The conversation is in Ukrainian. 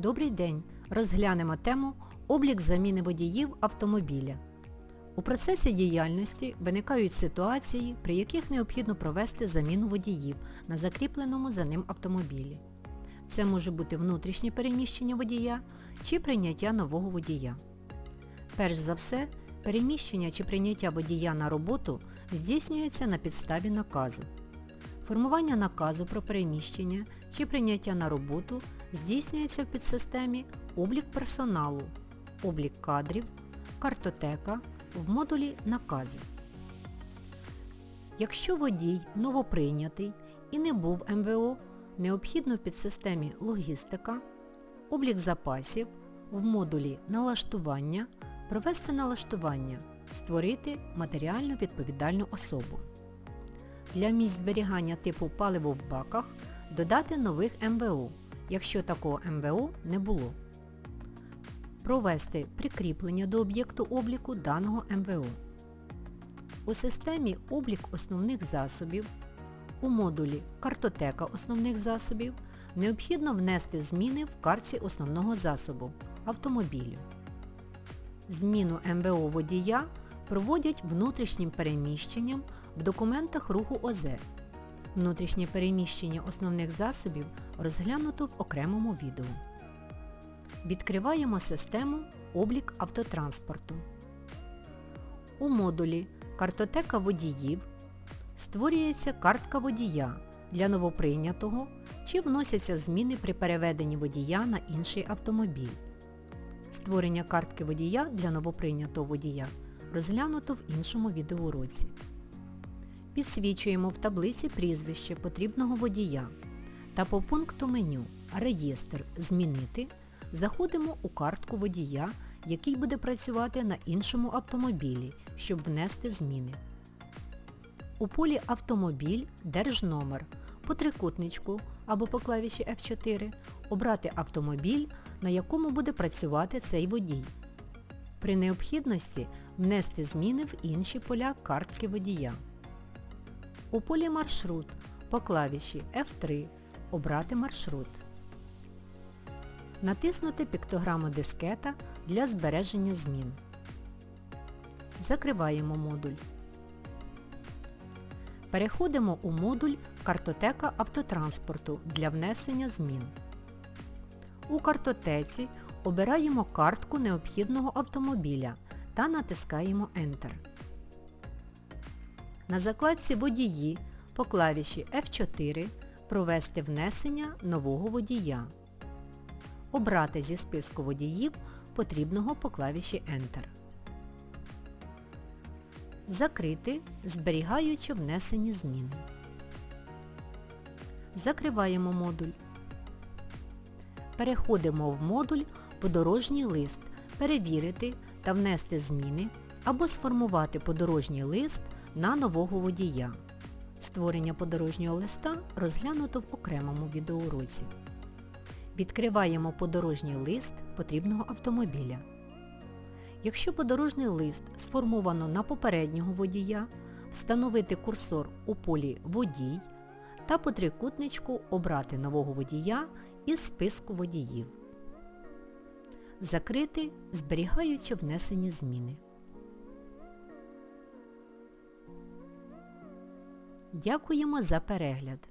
Добрий день! Розглянемо тему облік заміни водіїв автомобіля. У процесі діяльності виникають ситуації, при яких необхідно провести заміну водіїв на закріпленому за ним автомобілі. Це може бути внутрішнє переміщення водія чи прийняття нового водія. Перш за все, переміщення чи прийняття водія на роботу здійснюється на підставі наказу. Формування наказу про переміщення чи прийняття на роботу здійснюється в підсистемі облік персоналу, облік кадрів, картотека в модулі накази. Якщо водій новоприйнятий і не був МВО, необхідно в підсистемі логістика, облік запасів в модулі налаштування провести налаштування, створити матеріально відповідальну особу. Для місць зберігання типу паливо в баках додати нових МВО, якщо такого МВО не було. Провести прикріплення до об'єкту обліку даного МВО. У системі облік основних засобів у модулі Картотека основних засобів необхідно внести зміни в картці основного засобу автомобілю. Зміну МВО водія проводять внутрішнім переміщенням в документах руху ОЗ. Внутрішнє переміщення основних засобів розглянуто в окремому відео. Відкриваємо систему Облік автотранспорту. У модулі Картотека водіїв створюється картка водія для новоприйнятого чи вносяться зміни при переведенні водія на інший автомобіль. Створення картки водія для новоприйнятого водія розглянуто в іншому відеоуроці. Підсвічуємо в таблиці прізвище потрібного водія та по пункту меню Реєстр Змінити заходимо у картку водія, який буде працювати на іншому автомобілі, щоб внести зміни. У полі Автомобіль Держномер по трикутничку або по клавіші F4 обрати автомобіль, на якому буде працювати цей водій. При необхідності внести зміни в інші поля картки водія. У полі Маршрут по клавіші F3 обрати маршрут. Натиснути піктограму дискета для збереження змін. Закриваємо модуль. Переходимо у модуль Картотека автотранспорту для внесення змін. У картотеці обираємо картку необхідного автомобіля та натискаємо Enter. На закладці Водії по клавіші F4 провести внесення нового водія. Обрати зі списку водіїв потрібного по клавіші Enter. Закрити, зберігаючи внесені зміни. Закриваємо модуль. Переходимо в модуль Подорожній лист Перевірити та внести зміни або сформувати подорожній лист на нового водія. Створення подорожнього листа розглянуто в окремому відеоуроці. Відкриваємо подорожній лист потрібного автомобіля. Якщо подорожній лист сформовано на попереднього водія, встановити курсор у полі Водій та по трикутничку обрати нового водія із списку водіїв. Закрити, зберігаючи внесені зміни. Дякуємо за перегляд!